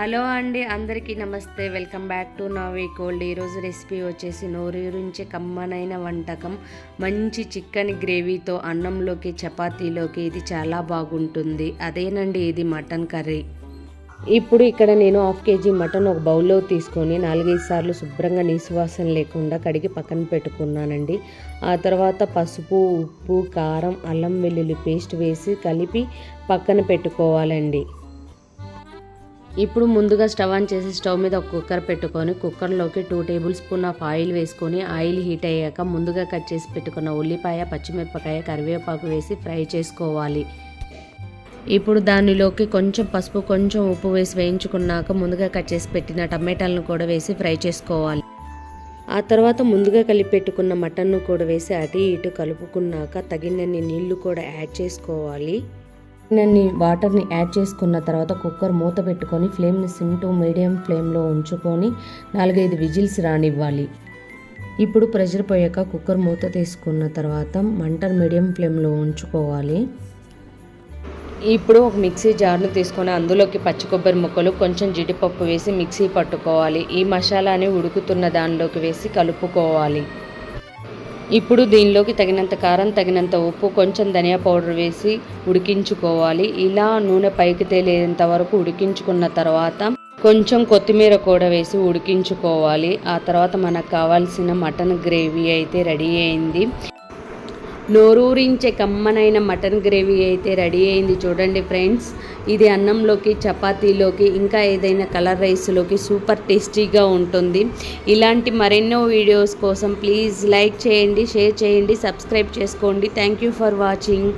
Hello అండి అందరికీ నమస్తే. వెల్కమ్ బ్యాక్ టు నవీ కోల్డ్ ఈరోజు రెసిపీ వచ్చేసి నోరూరించే కమ్మనైన వంటకం. మంచి చికెన్ గ్రేవీతో అన్నంలోకి చపాతీలోకి ఇది చాలా బాగుంటుంది. అదేనండి ఇది మటన్ కర్రీ. ఇప్పుడు ఇక్కడ నేను హాఫ్ కేజీ మటన్ ఒక బౌల్లో తీసుకొని నాలుగైదు సార్లు శుభ్రంగా నీసువాసన లేకుండా కడిగి పక్కన పెట్టుకున్నానండి. ఆ తర్వాత పసుపు ఉప్పు కారం అల్లం వెల్లుల్లి పేస్ట్ వేసి కలిపి పక్కన పెట్టుకోవాలండి. ఇప్పుడు ముందుగా స్టవ్ ఆన్ చేసి స్టవ్ మీద ఒక కుక్కర్ పెట్టుకొని కుక్కర్లోకి two tablespoon of oil వేసుకొని ఆయిల్ హీట్ అయ్యాక ముందుగా కట్ చేసి పెట్టుకున్న ఉల్లిపాయ పచ్చిమిరపకాయ కరివేపాకు వేసి ఫ్రై చేసుకోవాలి. ఇప్పుడు దానిలోకి కొంచెం పసుపు కొంచెం ఉప్పు వేసి వేయించుకున్నాక ముందుగా కట్ చేసి పెట్టిన టమాటాలను కూడా వేసి ఫ్రై చేసుకోవాలి. ఆ తర్వాత ముందుగా కలిపి పెట్టుకున్న మటన్ను కూడా వేసి అటు ఇటు కలుపుకున్నాక తగినన్ని నీళ్ళు కూడా యాడ్ చేసుకోవాలి. నన్ని వాటర్ని యాడ్ చేసుకున్న తర్వాత కుక్కర్ మూత పెట్టుకొని ఫ్లేమ్ని సిమ్ టు మీడియం ఫ్లేమ్లో ఉంచుకొని నాలుగైదు విజిల్స్ రానివ్వాలి. ఇప్పుడు ప్రెషర్ పోయాక కుక్కర్ మూత తీసుకున్న తర్వాత మంట మీడియం ఫ్లేమ్లో ఉంచుకోవాలి. ఇప్పుడు ఒక మిక్సీ జార్ను తీసుకొని అందులోకి పచ్చి కొబ్బరి ముక్కలు కొంచెం జీడిపప్పు వేసి మిక్సీ పట్టుకోవాలి. ఈ మసాలాని ఉడుకుతున్న దానిలోకి వేసి కలుపుకోవాలి. ఇప్పుడు దీనిలోకి తగినంత కారం తగినంత ఉప్పు కొంచెం ధనియా పౌడర్ వేసి ఉడికించుకోవాలి. ఇలా నూనె పైకి తేలేంత వరకు ఉడికించుకున్న తర్వాత కొంచెం కొత్తిమీర కూడా వేసి ఉడికించుకోవాలి. ఆ తర్వాత మనకు కావాల్సిన మటన్ గ్రేవీ అయితే రెడీ అయింది. నోరూరించే కమ్మనైన మటన్ గ్రేవీ అయితే రెడీ అయింది. చూడండి ఫ్రెండ్స్ ఇది అన్నంలోకి చపాతీలోకి ఇంకా ఏదైనా కలర్ రైస్లోకి సూపర్ టేస్టీగా ఉంటుంది. ఇలాంటి మరెన్నో వీడియోస్ కోసం ప్లీజ్ లైక్ చేయండి షేర్ చేయండి సబ్స్క్రైబ్ చేసుకోండి. Thank you for watching.